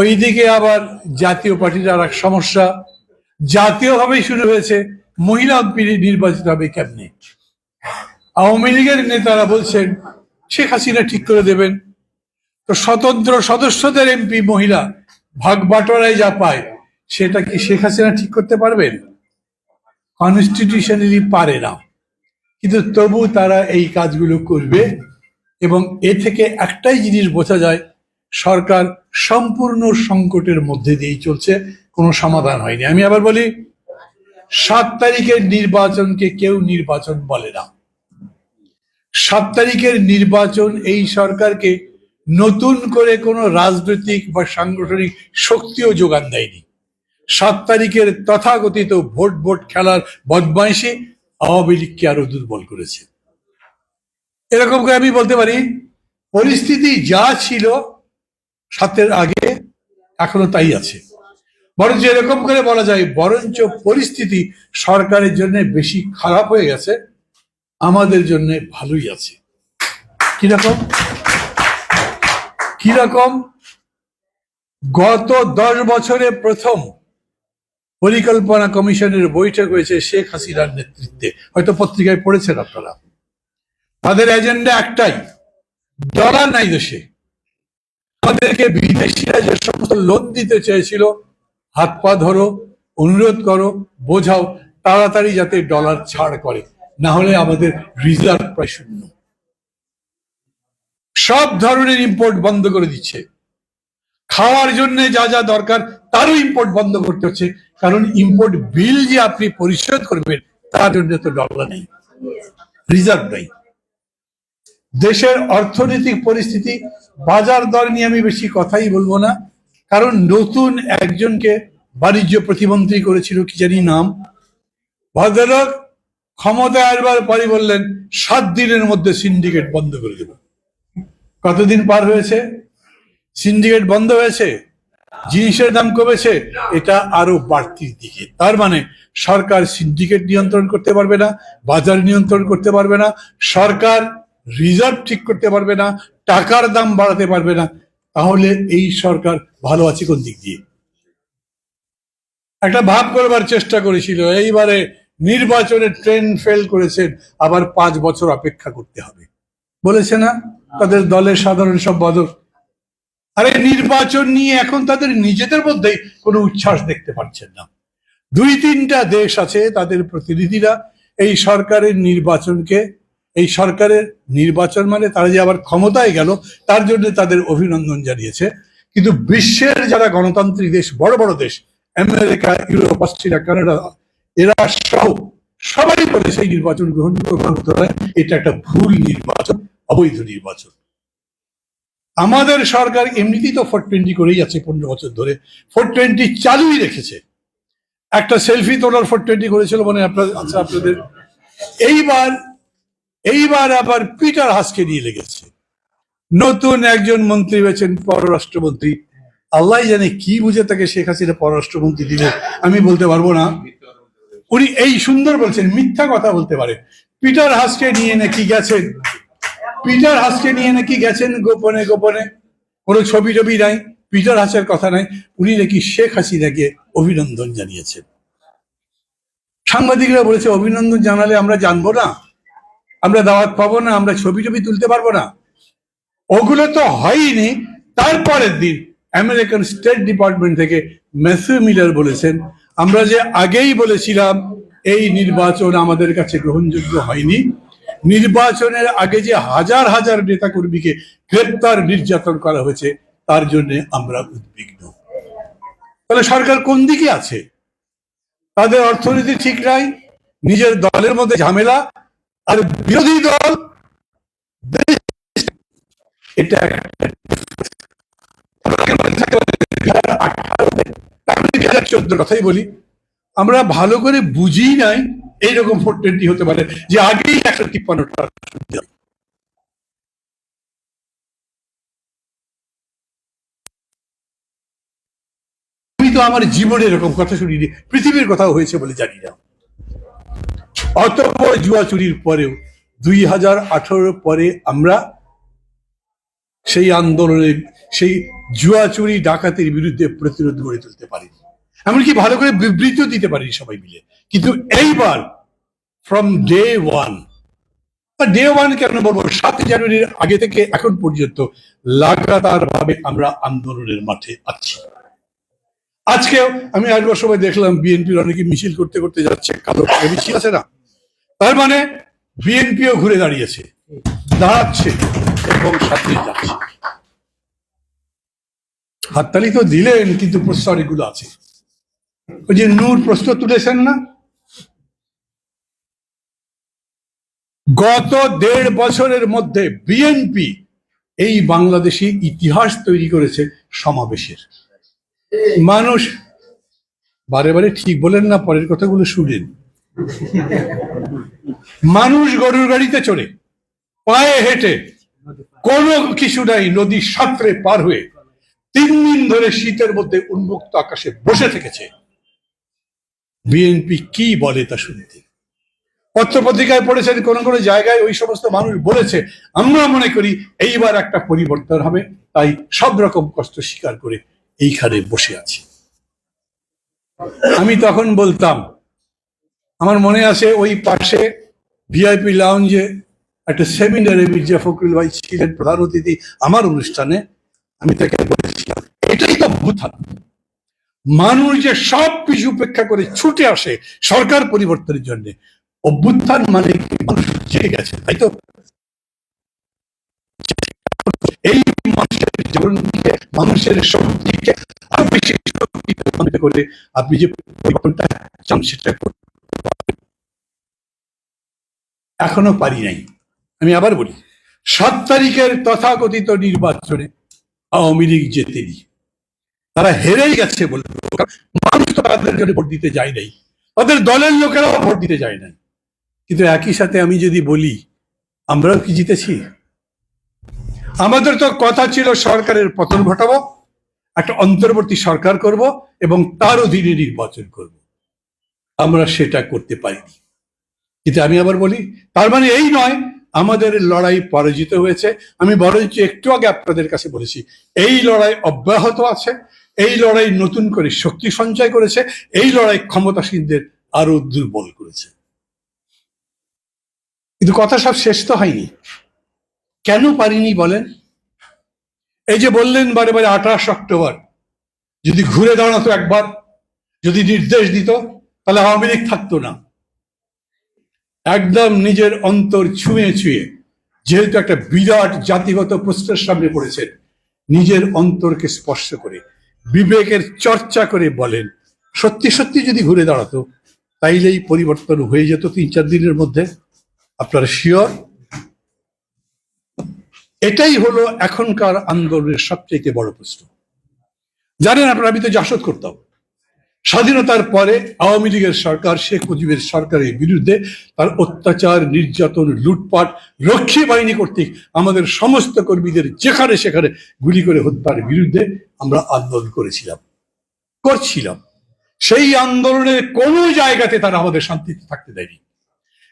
ওইদিকে আবার জাতীয় পার্টির আর এক সমস্যা। জাতীয়ভাবেই শুরু হয়েছে, মহিলা নির্বাচিত হবে কেমনে আওয়ামী লীগের নেতারা বলছেন, শেখ হাসিনা ঠিক করে দেবেন। তো স্বতন্ত্র সদস্যদের এমপি মহিলা ভাগ বাটোয়ারায় যা পায়, সেটা কি শেখ হাসিনা ঠিক করতে পারবেন? কনস্টিটিউশনালি পারে না। কিন্তু তবু তারা এই কাজগুলো করবে এবং এ থেকে একটাই জিনিস বোঝা যায় সরকার সম্পূর্ণ সংকটের মধ্যে দিয়েই চলছে, কোনো সমাধান হয়নি। আমি আবার বলি, সাত তারিখের নির্বাচনকে কেউ নির্বাচন বলে না। সাত তারিখের নির্বাচন এই সরকারকে নতুন করে কোনো রাজনৈতিক বা সাংগঠনিক শক্তিও যোগান দেয়নি। সাত তারিখের তথাকথিত ভোট ভোট খেলার বদমাইশি আওয়ামী লীগকে আরও দুর্বল করেছে। এরকম করে আমি বলতে পারি, পরিস্থিতি যা ছিল সাতের আগে এখনও তাই আছে। বরঞ্চ এরকম করে বলা যায়, বরঞ্চ পরিস্থিতি সরকারের জন্য বেশি খারাপ হয়ে গেছে, আমাদের জন্য ভালোই আছে। কীরকম? কীরকম? গত দশ বছরে প্রথম পরিকল্পনা কমিশনের বৈঠক হয়েছে শেখ হাসিনার নেতৃত্বে। হয়তো পত্রিকায় পড়েছেন আপনারা। তাদের এজেন্ডা একটাই ডলার নাই দেশে। আমাদেরকে বিদেশিরা যে সমস্ত লোন দিতে চেয়েছিল, হাত পা ধরো, অনুরোধ করো, বোঝাও, তাড়াতাড়ি যাতে ডলার ছাড় করে, না হলে আমাদের রিজার্ভ প্রায় শূন্য। সব ধরনের ইম্পোর্ট বন্ধ করে দিচ্ছে। খাওয়ার জন্য যা যা দরকার, তারও ইম্পোর্ট বন্ধ করতে হচ্ছে। কারণ ইম্পোর্ট বিল যে আপনি পরিশোধ করবেন, তার জন্য তো ডলার নেই। রিজার্ভ নেই। দেশের অর্থনৈতিক পরিস্থিতি, বাজার দর নিয়ে আমি বেশি কথাই বলব না। কারণ নতুন একজনকে বাণিজ্য প্রতিমন্ত্রী করেছিল, কি জানি নাম? ভদ্রলোক ক্ষমতা আসবার পরই বললেন, সাত দিনের মধ্যে সিন্ডিকেট বন্ধ করে দেব। কতদিন পার হয়েছে? সিন্ডিকেট বন্ধ হয়েছে? জিনিসের দাম কমেছে? এটা আরও বাড়তির দিকে। তার মানে সরকার সিন্ডিকেট নিয়ন্ত্রণ করতে পারবে না, বাজার নিয়ন্ত্রণ করতে পারবে না। সরকার রিজার্ভ ঠিক করতে পারবে না, টাকার দাম বাড়াতে পারবে না, তাহলে এই সরকার ভালো আছে কোন দিক দিয়ে? একটা ভাব করবার চেষ্টা করেছিল, এইবারে নির্বাচনে ট্রেন ফেল করেছেন, আবার পাঁচ বছর অপেক্ষা করতে হবে। বলেছে না? তাদের দলের সাধারণ সম্পাদক। আরে নির্বাচন নিয়ে এখন তাদের নিজেদের মধ্যেই কোনো উচ্ছ্বাস দেখতে পাচ্ছেন না। দুই তিনটা দেশ আছে তাদের প্রতিনিধিরা, এই সরকারের নির্বাচনকে এই সরকারের নির্বাচন মানে তারা যে আবার ক্ষমতায় গেল, তার জন্য তাদের অভিনন্দন জানিয়েছে। কিন্তু বিশ্বের যারা গণতান্ত্রিক দেশ, বড় বড় দেশ, আমেরিকা, ইউরোপ, অস্ট্রেলিয়া, কানাডা, এরা সহ সবাই বলে সেই নির্বাচন গ্রহণ করতে হয় এটা একটা ভুল নির্বাচন, অবৈধ নির্বাচন। আমাদের সরকার এমনিতেই তো ফোর টোয়েন্টি করেই যাচ্ছে পনেরো বছর ধরে। ফোর টোয়েন্টি চালুই রেখেছে। একটা সেলফি তোলার ফোর টোয়েন্টি করেছিল মনে আপনার আচ্ছা আপনাদের এইবার এইবার আবার পিটার হাসকে নিয়ে লেগেছে। নতুন একজন মন্ত্রী হয়েছেন পররাষ্ট্রমন্ত্রী। আল্লাহ জানে কি বুঝে তাকে শেখ হাসিনা পররাষ্ট্রমন্ত্রী দিলে আমি বলতে পারব না। উনি এই সুন্দর বলছেন, মিথ্যা কথা বলতে পারে। পিটার হাসকে নিয়ে নাকি গেছেন? পিটার হাসকে নিয়ে নাকি গেছেন গোপনে গোপনে? কোনো ছবি টবি নাই, পিটার হাসের কথা নাই। উনি নাকি শেখ হাসিনাকে অভিনন্দন জানিয়েছেন। সাংবাদিকরা বলেছে, অভিনন্দন জানালে আমরা জানব না। আমরা দাওয়াত পাবো না, আমরা ছবি টবি তুলতে পারব না। ওগুলো তো হয়নি। তারপরের দিন আমেরিকান স্টেট ডিপার্টমেন্ট থেকে ম্যাথিউ মিলার বলেছেন, আমরা যে আগেই বলেছিলাম, এই নির্বাচন আমাদের কাছে গ্রহণযোগ্য হয়নি। নির্বাচনের আগে যে হাজার হাজার নেতাকর্মীকে গ্রেপ্তার, নির্যাতন করা হয়েছে, তার জন্য আমরা উদ্বিগ্ন। তাহলে সরকার কোন দিকে আছে? তাদের অর্থনীতি ঠিক নাই, নিজের দলের মধ্যে ঝামেলা আর বিরোধী দল চোদ্দ কথাই বলি। আমরা ভালো করে বুঝি নাই এইরকম ফোর টোয়েন্টি হতে পারে যে আগেই একশো তিপ্পান্নটা আমি তো আমার জীবনে এরকম কথা শুনিনি, পৃথিবীর কথাও হয়েছে বলে জানি না। অত জুয়া চুরির পরেও দুই হাজার আঠারোর পরে আমরা সেই আন্দোলনে, সেই জুয়া চুরি ডাকাতির বিরুদ্ধে প্রতিরোধ গড়ে তুলতে পারিনি। এমনকি ভালো করে বিবৃতিও দিতে পারিনি সবাই মিলে। কিন্তু এইবার from day one day one কেন বলব সাত জানুয়ারির আগে থেকে এখন পর্যন্ত লাগাতার ভাবে আমরা আন্দোলনের মাঠে আছি। আজকেও আমি আসবার সময় দেখলাম, বিএনপির অনেকে মিছিল করতে করতে যাচ্ছে, কালো মিছিল আছে না? তার মানে বিএনপিও ঘুরে দাঁড়িয়েছে, দাঁড়াচ্ছে এবং সাথে যাচ্ছে। হাততালি তো দিলেন, কিন্তু প্রশ্ন অনেকগুলো আছে। ওই যে নূর প্রশ্ন তুলেছেন না? গত দেড় বছরের মধ্যে বিএনপি এই বাংলাদেশি ইতিহাস তৈরি করেছে সমাবেশের। মানুষ বারে বারে ঠিক বলেন না, পরের কথাগুলো শুনেন। মানুষ গরুর গাড়িতে চড়ে, পায়ে হেঁটে, কোনো কিছু নাই, নদী সাঁতরে পার হয়ে তিন দিন ধরে শীতের মধ্যে উন্মুক্ত আকাশে বসে থেকেছে। বিএনপি কি বলে তা শুনতে। পত্রপত্রিকায় পড়েছেন, কোন কোন জায়গায় ওই সমস্ত মানুষ বলেছে, আমরা মনে করি এইবার একটা পরিবর্তন হবে, তাই সব রকম কষ্ট স্বীকার করে এইখানে বসে আছি। আমি তখন বলতাম আমার মনে আছে ওই পাশে ভিআইপি লাউঞ্জে একটা সেমিনারে মির্জা ফখরুল ভাই ছিলেন, প্রধান অতিথি আমার অনুষ্ঠানে। আমি তাকে বলেছিলাম, এটাই তো ভূতান মানুষ যে সব কিছু উপেক্ষা করে ছুটে আসে সরকার পরিবর্তনের জন্য, অভ্যুত্থান মানে কি? মানুষ জেগে গেছে, তাই তো? এই মানুষের জীবনকে মানুষের শক্তিকে আরও বেশি শক্তিতে করে আপনি যে পরিবর্তনটা চান, সেটা করতে পারবেন। এখনও পারি নাই। আমি আবার বলি, সাত তারিখের তথাকথিত নির্বাচনে আওয়ামী লীগ জেতেনি তারা হেরেই গেছে বলে মানুষ তো তাদের জন্য ভোট দিতে যায় নাই। তাদের দলের লোকেরাও ভোট দিতে যায় নাই। কিন্তু একই সাথে আমি যদি বলি, আমরাও কি জিতেছি? আমাদের তো কথা ছিল সরকারের পতন ঘটাবো, একটা অন্তর্বর্তী সরকার করব এবং তার অধীনে নির্বাচন করব। আমরা সেটা করতে পারিনি। কিন্তু আমি আবার বলি, তার মানে এই নয়, আমাদের লড়াই পরাজিত হয়েছে। আমি বরঞ্চ একটু আগে আপনাদের কাছে বলেছি, এই লড়াই অব্যাহত আছে, এই লড়াই নতুন করে শক্তি সঞ্চয় করেছে, এই লড়াই ক্ষমতাসীনদের আরও দুর্বল করেছে। কিন্তু কথা সব শেষ তো হয়নি। কেন পারিনি বলেন? এই যে বললেন বারে বারে আঠাশ অক্টোবর, যদি ঘুরে দাঁড়াতো একবার, যদি নির্দেশ দিত, তাহলে আওয়ামী লীগ থাকতো না। একদম নিজের অন্তর ছুঁয়ে ছুঁয়ে, যেহেতু একটা বিরাট জাতিগত প্রশ্নের সামনে পড়েছেন, নিজের অন্তরকে স্পর্শ করে, বিবেকের চর্চা করে বলেন, সত্যি সত্যি যদি ঘুরে দাঁড়াতো, তাইলেই পরিবর্তন হয়ে যেত তিন চার দিনের মধ্যে। আপনারা শিওর এটাই হলো এখনকার আন্দোলনের সবচেয়ে বড় প্রশ্ন। জানেন আপনারা, আমি তো জাসদ করতাম। স্বাধীনতার পরে আওয়ামী লীগের সরকার, শেখ মুজিবের সরকারের বিরুদ্ধে তার অত্যাচার, নির্যাতন, লুটপাট, রক্ষী বাহিনী কর্তৃক আমাদের সমস্ত কর্মীদের যেখানে সেখানে গুলি করে হত্যার বিরুদ্ধে আমরা আন্দোলন করেছিলাম, করছিলাম। সেই আন্দোলনের কোনো জায়গাতে তারা আমাদের শান্তিতে থাকতে দেয়নি।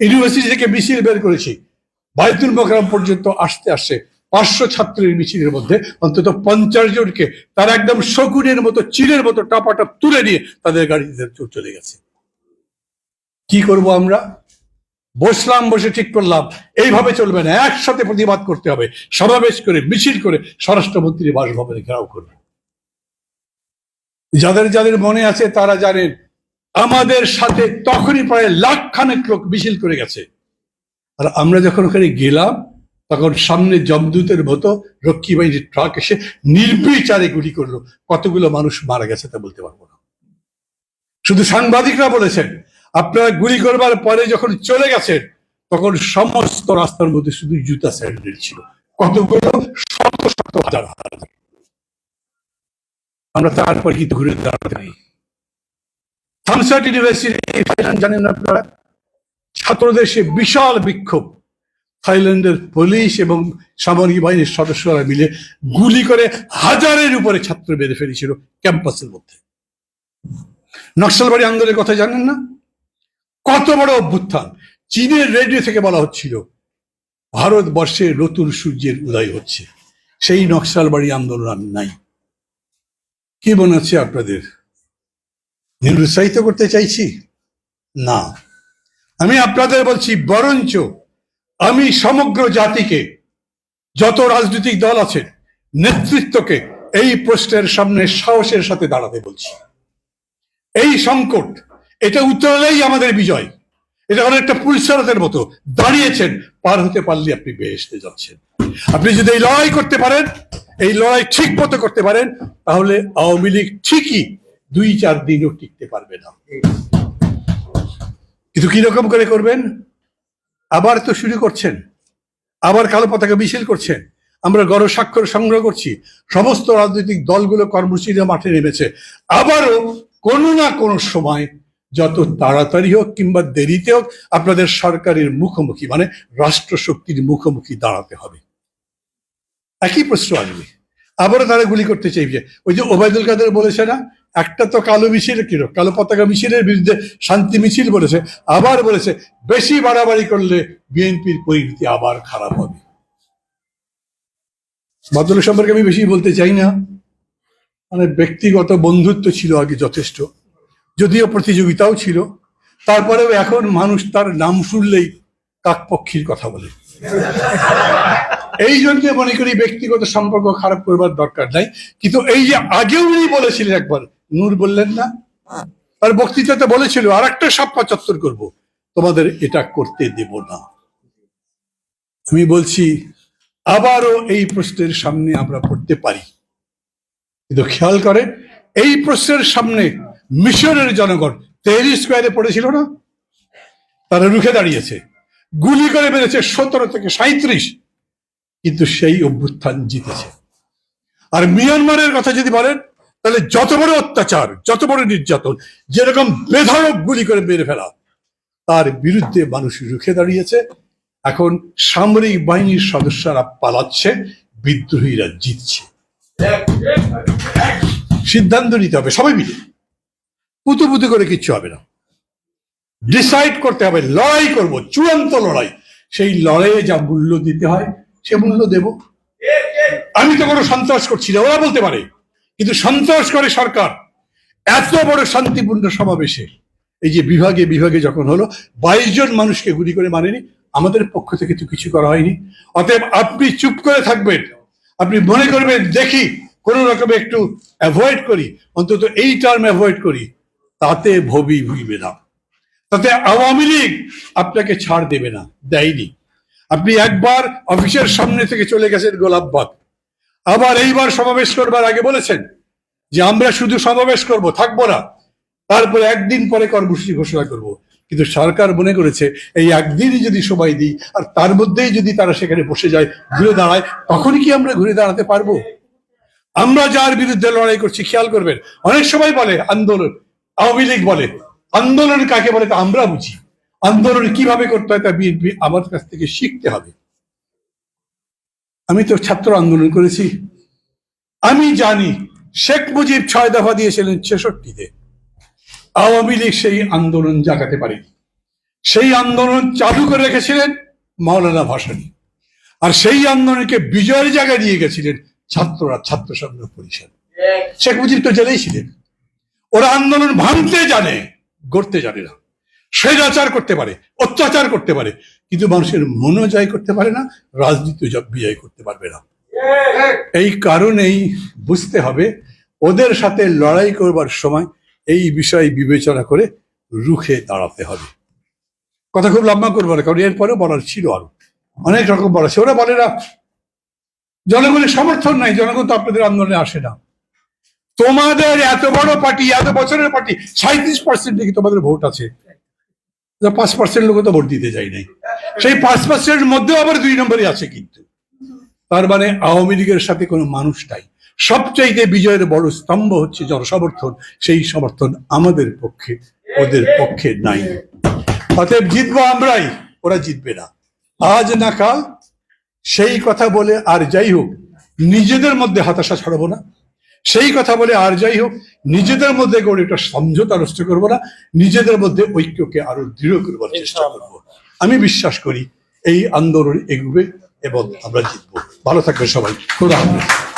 ইউনিভার্সিটি থেকে মিছিল বের করেছি। বাইতুল মোকরাম পর্যন্ত আসতে আসছে পাঁচশো ছাত্রের মিছিলের মধ্যে অন্তত পঞ্চাশ জনকে তারা একদম শকুনের মতো চিলের মতো টাপাটাপ তুলে নিয়ে তাদের গাড়িতে চলে গেছে। কি করব আমরা? বসলাম, বসে ঠিক করলাম। এইভাবে চলবে না। একসাথে প্রতিবাদ করতে হবে। সমাবেশ করে, মিছিল করে স্বরাষ্ট্রমন্ত্রীর বাসভবনে ঘেরাও করবে। যাদের যাদের মনে আছে তারা জানেন, আমাদের সাথে তখনই প্রায় লাখ খানেক লোক মিছিল করে গেছে। আর আমরা যখন ওখানে গেলাম তখন সামনে জমদূতের মতো রক্ষী বাহিনীর ট্রাক এসে নির্বিচারে গুলি করল। কতগুলো মানুষ মারা গেছে তা বলতে পারব না। শুধু সাংবাদিকরা বলেছেন, আপনারা গুলি করবার পরে যখন চলে গেছেন, তখন সমস্ত রাস্তার মধ্যে শুধু জুতা স্যান্ডেল ছিল। কতগুলো শত শত হাজার আমরা তারপর কিন্তু ঘুরে দাঁড়াতে থামসাট ইউনিভার্সিটি, জানেন আপনারা? ছাত্রদের সে বিশাল বিক্ষোভ। থাইল্যান্ডের পুলিশ এবং সামরিক বাহিনীর সদস্যরা মিলে গুলি করে হাজারের উপরে ছাত্র বেঁধে ফেলেছিল ক্যাম্পাসের মধ্যে। নকশালবাড়ি আন্দোলনের কথা জানেন না? কত বড় অভ্যুত্থান। চীনের রেডিও থেকে বলা হচ্ছিল, ভারতবর্ষে নতুন সূর্যের উদয় হচ্ছে। সেই নকশালবাড়ি আন্দোলন আর নাই। কি মনে হচ্ছে আপনাদের? নিরুৎসাহিত করতে চাইছি? না। আমি আপনাদের বলছি, বরঞ্চ আমি সমগ্র জাতিকে, যত রাজনৈতিক দল আছে, নেতৃত্বকে এই প্রশ্নের সামনে সাহসের সাথে দাঁড়াতে বলছি। এই সংকট, এটা উত্তরলেই আমাদের বিজয়। এটা অনেকটা পুলিশারতের মতো দাঁড়িয়েছেন, পার হতে পারলে আপনি বেহেসতে যাচ্ছেন। আপনি যদি এই লড়াই করতে পারেন, এই লড়াই ঠিক মতো করতে পারেন, তাহলে আওয়ামী লীগ ঠিকই দুই চার দিনও টিকতে পারবে না। কিন্তু কীরকম করে করবেন? আবার তো শুরু করছেন। আবার কালো পতাকা মিছিল করছেন। আমরা গণস্বাক্ষর সংগ্রহ করছি। সমস্ত রাজনৈতিক দলগুলো কর্মসূচিতে মাঠে নেমেছে। আবারও কোনো না কোনো সময় যত তাড়াতাড়ি হোক কিংবা দেরিতে হোক আপনাদের সরকারের মুখোমুখি মানে রাষ্ট্রশক্তির মুখোমুখি দাঁড়াতে হবে। একই প্রশ্ন আসবে। আবারও তারা গুলি করতে চাইবে। ওই যে ওবায়দুল কাদের বলেছে না একটা তো কালো মিছিল কিরো কালো পতাকা মিছিলের বিরুদ্ধে শান্তি মিছিল বলেছে, আবার বলেছে বেশি বাড়াবাড়ি করলে বিএনপির পরিণতি আবার খারাপ হবে। বদল সম্পর্কে আমি বেশি বলতে চাই না। মানে ব্যক্তিগত বন্ধুত্ব ছিল আগে যথেষ্ট, যদিও প্রতিযোগিতাও ছিল। তারপরেও এখন মানুষ তার নাম শুনলেই কাকপক্ষীর কথা বলে। এই জন্য মনে করি ব্যক্তিগত সম্পর্ক খারাপ করবার দরকার নাই। কিন্তু এই যে আগেও উনি বলেছিলেন একবার নূর বললেন না? আর বক্তৃতাতে বলেছিল আর একটা সাপ্পা চত্বর করব। তোমাদের এটা করতে দেব না। আমি বলছি, আবারও এই প্রশ্নের সামনে আমরা পড়তে পারি। কিন্তু খেয়াল করে এই প্রশ্নের সামনে মিশরের জনগণ তেহরি স্কোয়ারে পড়েছিল না? তারা রুখে দাঁড়িয়েছে, গুলি করে মেরেছে সতেরো থেকে সাঁত্রিশ কিন্তু সেই অভ্যুত্থান জিতেছে। আর মিয়ানমারের কথা যদি বলেন তাহলে যত বড় অত্যাচার, যত বড় নির্যাতন, যেরকম বেধড়ক গুলি করে মেরে ফেলা, তার বিরুদ্ধে মানুষ রুখে দাঁড়িয়েছে। এখন সামরিক বাহিনীর সদস্যরা পালাচ্ছে, বিদ্রোহীরা জিতছে। সিদ্ধান্ত নিতে হবে, সবাই মিলে। পুতু পুতু করে কিচ্ছু হবে না। ডিসাইড করতে হবে, লড়াই করব, চূড়ান্ত লড়াই। সেই লড়াইয়ে যা মূল্য দিতে হয়, সে মূল্য দেব। আমি তো কোনো সন্ত্রাস করছি না, ওরা বলতে পারে। কিন্তু সন্ত্রাস করে সরকার। এত বড় শান্তিপূর্ণ সমাবেশে। এই যে বিভাগে বিভাগে যখন হলো, বাইশ জন মানুষকে গুলি করে মানেনি আমাদের পক্ষ থেকে তো কিছু করা হয়নি। অতএব আপনি চুপ করে থাকবেন। আপনি মনে করবেন, দেখি কোন রকমে একটু অ্যাভয়েড করি। অন্তত এই টার্ম অ্যাভয়েড করি। তাতে ভবি ভুইবে না। তাতে আওয়ামী লীগ আপনাকে ছাড় দেবে না, দেয়নি। আপনি একবার অফিসের সামনে থেকে চলে গেছেন গোলাপবাগ। আবার এইবার সমাবেশ করবার আগে বলেছেন যে আমরা শুধু সমাবেশ করব, থাকব না। তারপরে একদিন পরে কর্মসূচি ঘোষণা করব। কিন্তু সরকার মনে করেছে, এই একদিনই যদি সময় দিই আর তার মধ্যেই যদি তারা সেখানে বসে যায়, ঘুরে দাঁড়ায় তখন কি আমরা ঘুরে দাঁড়াতে পারব? আমরা যার বিরুদ্ধে লড়াই করছি, খেয়াল করবেন, অনেক সময় বলে আন্দোলন, আওয়ামী লীগ বলে, আন্দোলন কাকে বলে তা আমরা বুঝি। আন্দোলন কীভাবে করতে হয় তা বিএনপি আমার কাছ থেকে শিখতে হবে। আমি তো ছাত্র আন্দোলন করেছি। আমি জানি শেখ মুজিব ছয় দফা দিয়েছিলেন ছেষট্টিতে। আওয়ামী লীগ সেই আন্দোলন জাগাতে পারেনি। সেই আন্দোলন চালু করে রেখেছিলেন মাওলানা ভাসানী। আর সেই আন্দোলনকে বিজয়ের জায়গায় নিয়ে গেছিলেন ছাত্ররা ছাত্র সংগ্রহ পরিষদ। শেখ মুজিব তো জেলেই ছিলেন। ওরা আন্দোলন ভাঙতে জানে, গড়তে জানে না। স্বৈরাচার করতে পারে, অত্যাচার করতে পারে, কিন্তু মানুষের মনও জয় করতে পারে না রাজনীতি বিজয় করতে পারবে না। এই কারণেই বুঝতে হবে, ওদের সাথে লড়াই করবার সময় এই বিষয় বিবেচনা করে রুখে দাঁড়াতে হবে। কথা খুব লম্বা করব না, কারণ এরপরেও বলার ছিল আরও। অনেক রকম বলা ওরা বলে না, জনগণের সমর্থন নাই, জনগণ তো আপনাদের আন্দোলনে আসে না। তোমাদের এত বড় পার্টি, এত বছরের পার্টি সাঁত্রিশ পার্সেন্ট নাকি তোমাদের ভোট আছে। পাঁচ পার্সেন্ট লোক তো ভোট দিতে যায় নাই। সেই পাঁচ পার্সেন্টের মধ্যেও আবার দুই নম্বরই আছে কিন্তু। তার মানে আওয়ামী লীগের সাথে কোনো মানুষ নাই। সবচাইতে বিজয়ের বড় স্তম্ভ হচ্ছে জনসমর্থন। সেই সমর্থন আমাদের পক্ষে, ওদের পক্ষে নাই। অতএব জিতবো আমরাই, ওরা জিতবে না। আজ না কাল সেই কথা বলে আর যাই হোক, নিজেদের মধ্যে হতাশা ছড়াবো না। সেই কথা বলে আর যাই হোক নিজেদের মধ্যে করে একটা সমঝোতা নষ্ট করব না নিজেদের মধ্যে ঐক্যকে আরও দৃঢ় করবার চেষ্টা করব। আমি বিশ্বাস করি এই আন্দোলন এগুবে এবং আমরা জিতবো। ভালো থাকবে সবাই। খুব হাফেজ।